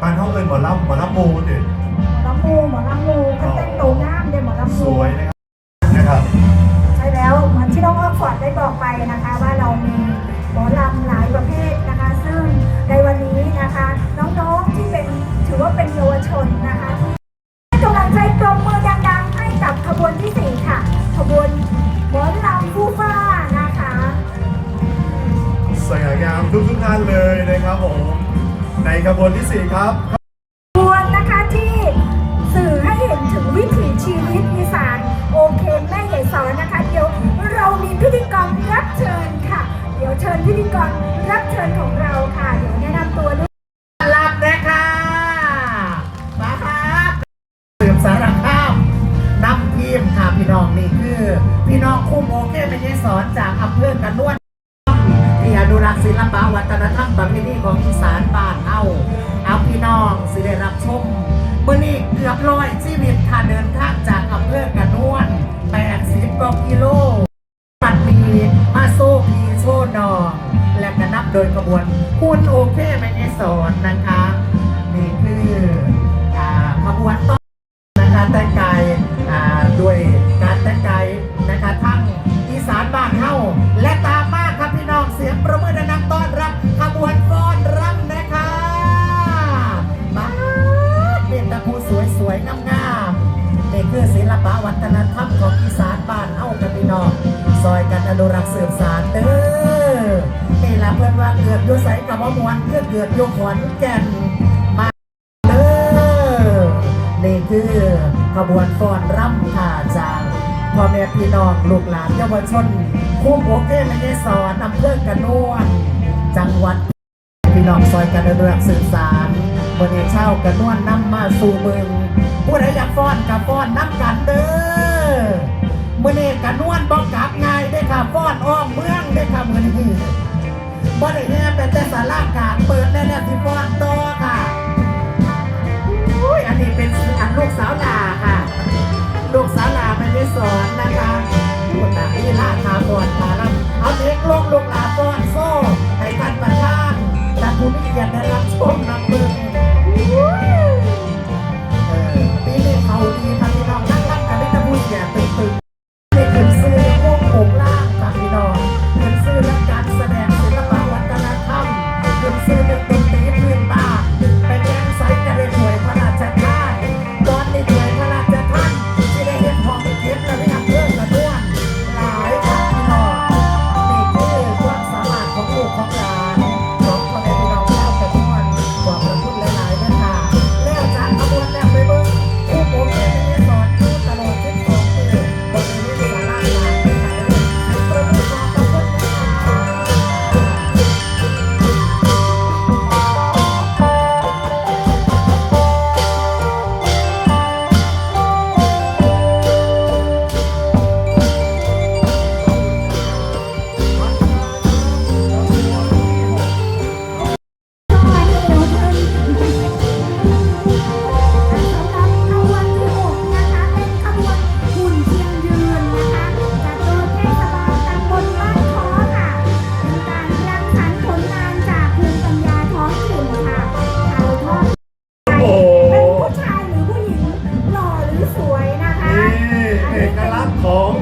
ปานเท่าเอินหมอลำหมอลำโมเด็ดหมอลำมูหมอลำมูก็แต่งตัวงามเดี๋ยวหมอลำสมูวยนะครับนะครับใช่แล้วเหมือนที่น้องออกฟอร์ดได้บอกไปนะคะ ว่าเรามีหมอลำหลายประเภทนะคะ ซึ่งในวันนี้นะคะ น้องๆที่เป็นถือว่าเป็นเยาวชนนะคะที่ให้กำลังใจปรบมือดังๆให้กับขบวนที่สี่ค่ะ ขบวนหมอลำฟูฟ้านะคะ สวยงามทุกทุกๆท่านเลยนะครับผม ในขบวนที่สี่ครับขบวนนะคะที่สื่อให้เห็นถึงวิถีชีวิตอีสานโอเคแม่ใหญ่สอนนะคะเดี๋ยวเรามีพิธีกรรับเชิญค่ะ เดี๋ยวเชิญพิธีกรรับเชิญของเราค่ะ เดี๋ยวแนะนำตัวด้วยรับนะคะมาครับเสริมสารภาพนำทีมค่ะพี่น้องนี่คือ พี่น้องคุ้มโอเคไม่ใช่สอนจากอำเภอกันนวลที่อนุรักษ์ศิลปวัฒนธรรมประเพณีของอีสานบ้านเอาเอาพี่น้องสิได้รับชมมื่อนี้เกือบร้อยชีวิตค่ะเดินทางจากอำเภอกันนวล80กว่ากิโลปัดมีมาโซพีโชดอง และก็นับโดยขบวนคุณโอเคไม่ได้สอนนะคะ นี่คืออ่าขบวนต้อน มวนเพื่อเกิดอยุขอนแก่นมาเด้อนี่คือขบวนฟ้อนรำค่ะจากพ่อแม่พี่น้องลูกหลานเยาวชนคุ้มโอเคไม่ได้สอนอำเภอกระนวนจังหวัดพี่น้องซอยกันอนุรักษ์สื่อสารบนเช่ากระนวนนำมาสู่เมืองผู้ใดอยากฟ้อนกับฟ้อนน้ำกันเด้อมื่อนี้กระนวนบอกกลับง่ายได้ค่ะฟ้อนอ้อมเมืองได้ค่ะมื่อนี้ บ่ได้แห่เป็นแต่สารากลารเปิดแน่ๆที่ฟ้อนต่อค่ะอุ้ยอันนี้เป็นอันลูกสาวลาค่ะ ลูกสาวลาไม่ได้สอนนะคะคุณตาอีลาคาบอนมาลับเอาเด็กลงลูกลาฟ้อนโซ่ให้ท่านประธานแต่ผู้มีเกียรติได้รับชมนำมือ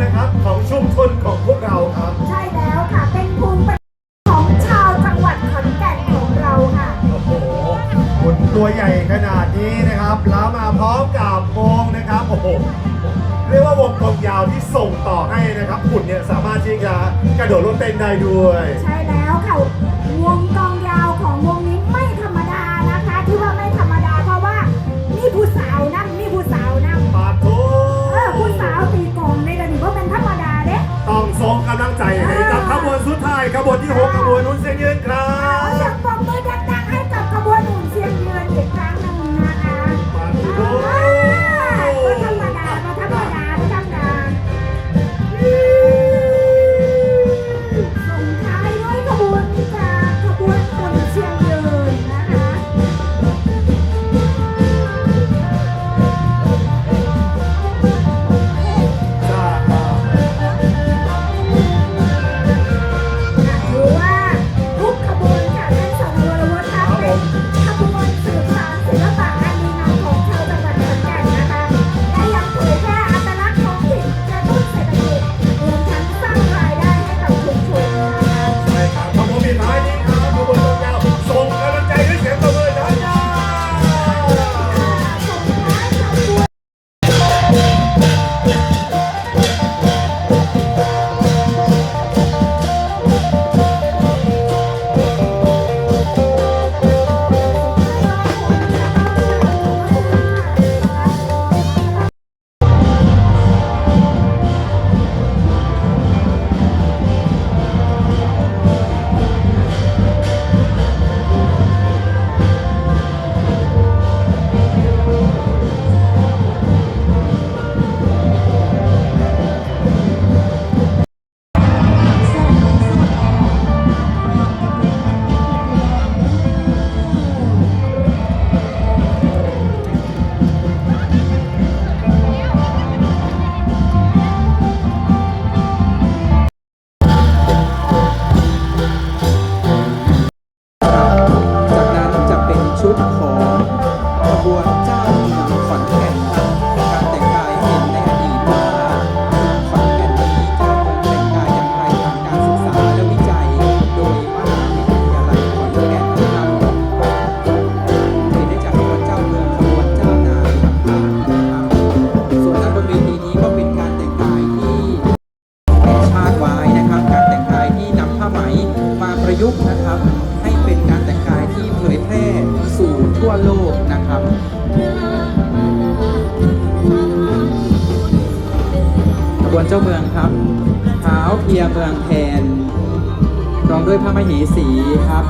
นะครับของชุมชนของพวกเราครับ ใช่แล้วค่ะ เป็นภูมิปัญญาของชาวจังหวัดขอนแก่นของเราค่ะ โอ้โหหุ่นตัวใหญ่ขนาดนี้นะครับ แล้วมาพร้อมกับวงนะครับ โอ้โห เรียกว่าวงกลมยาวที่ส่งต่อให้นะครับหุ่นเนี่ยสามารถที่จะกระโดดโลดเต้นได้ด้วย ใช่แล้วค่ะ สุด มาประยุกต์นะครับ ให้เป็นการแต่งกายที่เผยแพร่สู่ทั่วโลกนะครับขบวนเจ้าเมืองครับเท้าเพียเมืองแทนรองด้วยพระมเหสีครับ